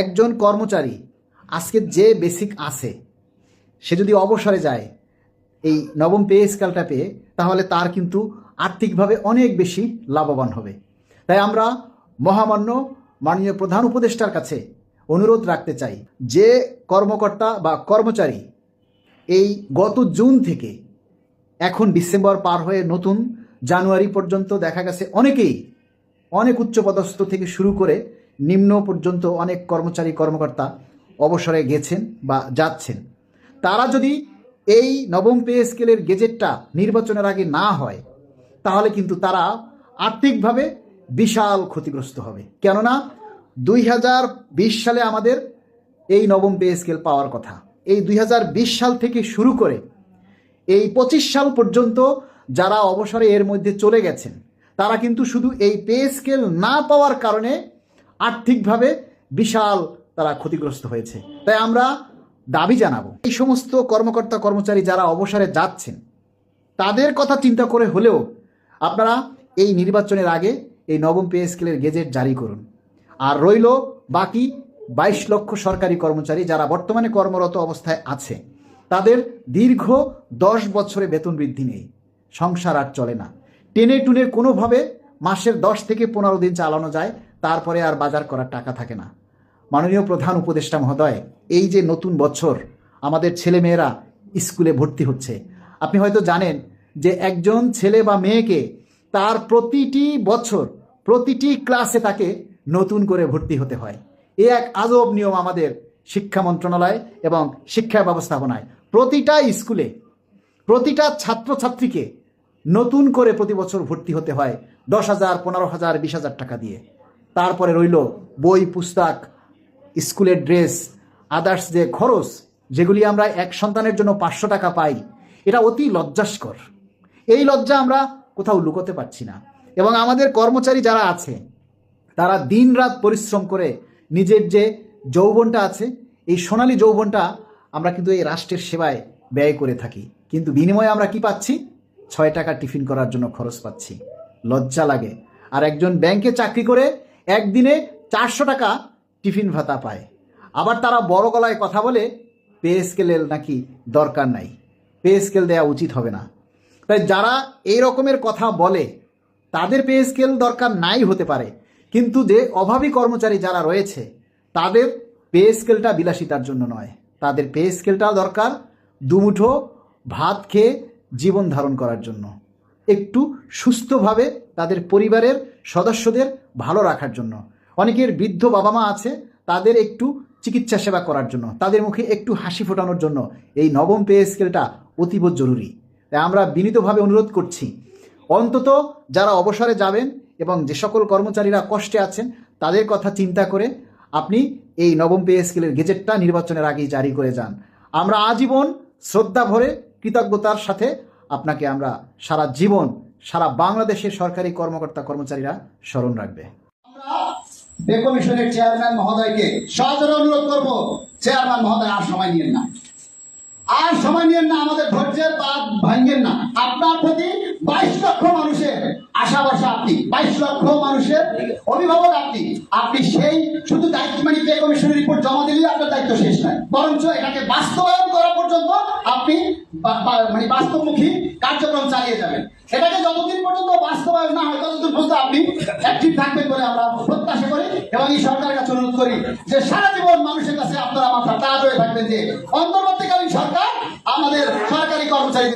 একজন কর্মচারী আজকে যে বেসিক আছে, সে যদি অবসরে যায় এই নবম পে স্কেলটা পেয়ে, তাহলে তার কিন্তু আর্থিকভাবে অনেক বেশি লাভবান হবে। তাই আমরা মহামান্য মাননীয় প্রধান উপদেষ্টার কাছে অনুরোধ রাখতে চাই, যে কর্মকর্তা বা কর্মচারী এই গত জুন থেকে এখন ডিসেম্বর পার হয়ে নতুন জানুয়ারি পর্যন্ত দেখা গেছে, অনেকেই অনেক উচ্চপদস্থ থেকে শুরু করে নিম্ন পর্যন্ত অনেক কর্মচারী, কর্মকর্তা অবসরে গেছেন বা যাচ্ছেন। তারা যদি এই নবম পে স্কেলের গেজেটটা নির্বাচনের আগে না হয়, তাহলে কিন্তু তারা আর্থিকভাবে বিশাল ক্ষতিগ্রস্ত হবে। কেননা দুই হাজার বিশ সালে আমাদের এই নবম পে স্কেল পাওয়ার কথা। এই দুই হাজার বিশ সাল থেকে শুরু করে এই পঁচিশ সাল পর্যন্ত যারা অবসরে এর মধ্যে চলে গেছেন, তারা কিন্তু শুধু এই পে স্কেল না পাওয়ার কারণে আর্থিকভাবে বিশাল তারা ক্ষতিগ্রস্ত হয়েছে। তাই আমরা দাবি জানাব, এই সমস্ত কর্মকর্তা কর্মচারী যারা অবসরে যাচ্ছেন, তাদের কথা চিন্তা করে হলেও আপনারা এই নির্বাচনের আগে এই নবম পে স্কেলের গেজেট জারি করুন। আর রইল বাকি বাইশ লক্ষ সরকারি কর্মচারী যারা বর্তমানে কর্মরত অবস্থায় আছে, তাদের দীর্ঘ দশ বছরে বেতন বৃদ্ধি নেই, সংসার আর চলে না। টেনে টুনে কোনোভাবে মাসের দশ থেকে পনেরো দিন চালানো যায়, তারপরে আর বাজার করার টাকা থাকে না। মাননীয় প্রধান উপদেষ্টা মহোদয়, এই যে নতুন বছর, আমাদের ছেলেমেয়েরা স্কুলে ভর্তি হচ্ছে। আপনি হয়তো জানেন যে একজন ছেলে বা মেয়েকে তার প্রতিটি বছর, প্রতিটি ক্লাসে তাকে নতুন করে ভর্তি হতে হয়। এ এক আজব নিয়ম আমাদের শিক্ষা মন্ত্রণালয় এবং শিক্ষা ব্যবস্থাপনায়। প্রতিটা স্কুলে প্রতিটা ছাত্রছাত্রীকে নতুন করে প্রতি বছর ভর্তি হতে হয়। দশ হাজার, পনেরো হাজার, বিশ হাজার টাকা দিয়ে। তারপরে রইল বই, পুস্তক, স্কুলের ড্রেস আদার্স যে খরচ, যেগুলি আমরা এক সন্তানের জন্য পাঁচশো টাকা পাই, এটা অতি লজ্জাস্কর। এই লজ্জা আমরা কোথাও লুকোতে পারছি না। এবং আমাদের কর্মচারী যারা আছে, তারা দিনরাত পরিশ্রম করে নিজের যে যৌবনটা আছে, এই সোনালী যৌবনটা আমরা কিন্তু এই রাষ্ট্রের সেবায় ব্যয় করে থাকি। কিন্তু বিনিময়ে আমরা কি পাচ্ছি? ছয় টাকা টিফিন করার জন্য খরচ পাচ্ছি। লজ্জা লাগে। আর একজন ব্যাংকে চাকরি করে একদিনে চারশো টাকা টিফিন ভাতা পায়। আবার তারা বড় গলায় কথা বলে, পে স্কেলের নাকি দরকার নাই। পে স্কেল দেওয়া উচিত হবে না। তাই যারা এই রকমের কথা বলে, তাদের পে স্কেল দরকার নাই হতে পারে। কিন্তু যে অভাবী কর্মচারী যারা রয়েছে, তাদের পে স্কেলটা বিলাসিতার জন্য নয়। তাদের পে স্কেলটা দরকার দুমুঠো ভাত খেয়ে জীবন ধারণ করার জন্য। একটু সুস্থভাবে তাদের পরিবারের সদস্যদের ভালো রাখার জন্য। অনেকের বৃদ্ধ বাবা মা আছে, তাদের একটু চিকিৎসা সেবা করার জন্য, তাদের মুখে একটু হাসি ফোটানোর জন্য এই নবম পে স্কেলটা অতীব জরুরি। তাই আমরা বিনীতভাবে অনুরোধ করছি, অন্তত যারা অবসরে যাবেন এবং যে সকল কর্মচারীরা কষ্টে আছেন, তাদের কথা চিন্তা করে আপনি এই নবম পে স্কেলের গেজেটটা নির্বাচনের আগেই জারি করে যান। আমরা আজীবন শ্রদ্ধা ভরে কৃতজ্ঞতার সাথে আপনাকে আমরা সারা জীবন, সারা বাংলাদেশের সরকারি কর্মকর্তা কর্মচারীরা স্মরণ রাখবে। পে চেয়ারম্যান মহোদয়কে সহজরে অনুরোধ করব, চেয়ারম্যান মহোদয়, আর সময় নিয়েন না। আর সময় নিয়েন না, আমাদের ধৈর্যের বাদ ভাঙেন না। আপনার প্রতি বাইশ লক্ষ মানুষের আশা ভরসা আপনি, বাইশ লক্ষ মানুষের অভিভাবক আপনি। আপনি সেই শুধু দায়িত্ব মানে পে কমিশনের রিপোর্ট জমা দিলেই আপনার দায়িত্ব শেষ নয় বরঞ্চ এটাকে বাস্তবায়ন করা পর্যন্ত আপনি মানে বাস্তবমুখী কার্যক্রম চালিয়ে যাবেন। এটাকে যতদিন পর্যন্ত বাস্তবায়ন না হয়, ততদিন পর্যন্ত আপনি অ্যাক্টিভ থাকবেন বলে আমরা প্রত্যাশা করি এবং এই সরকারের কাছে অনুরোধ করি যে সারা জীবন মানুষের কাছে আপনারা মাথা তাজ হয়ে থাকবেন যে অন্তর্বর্তীকালীন সরকার আমাদের সরকারি কর্মচারী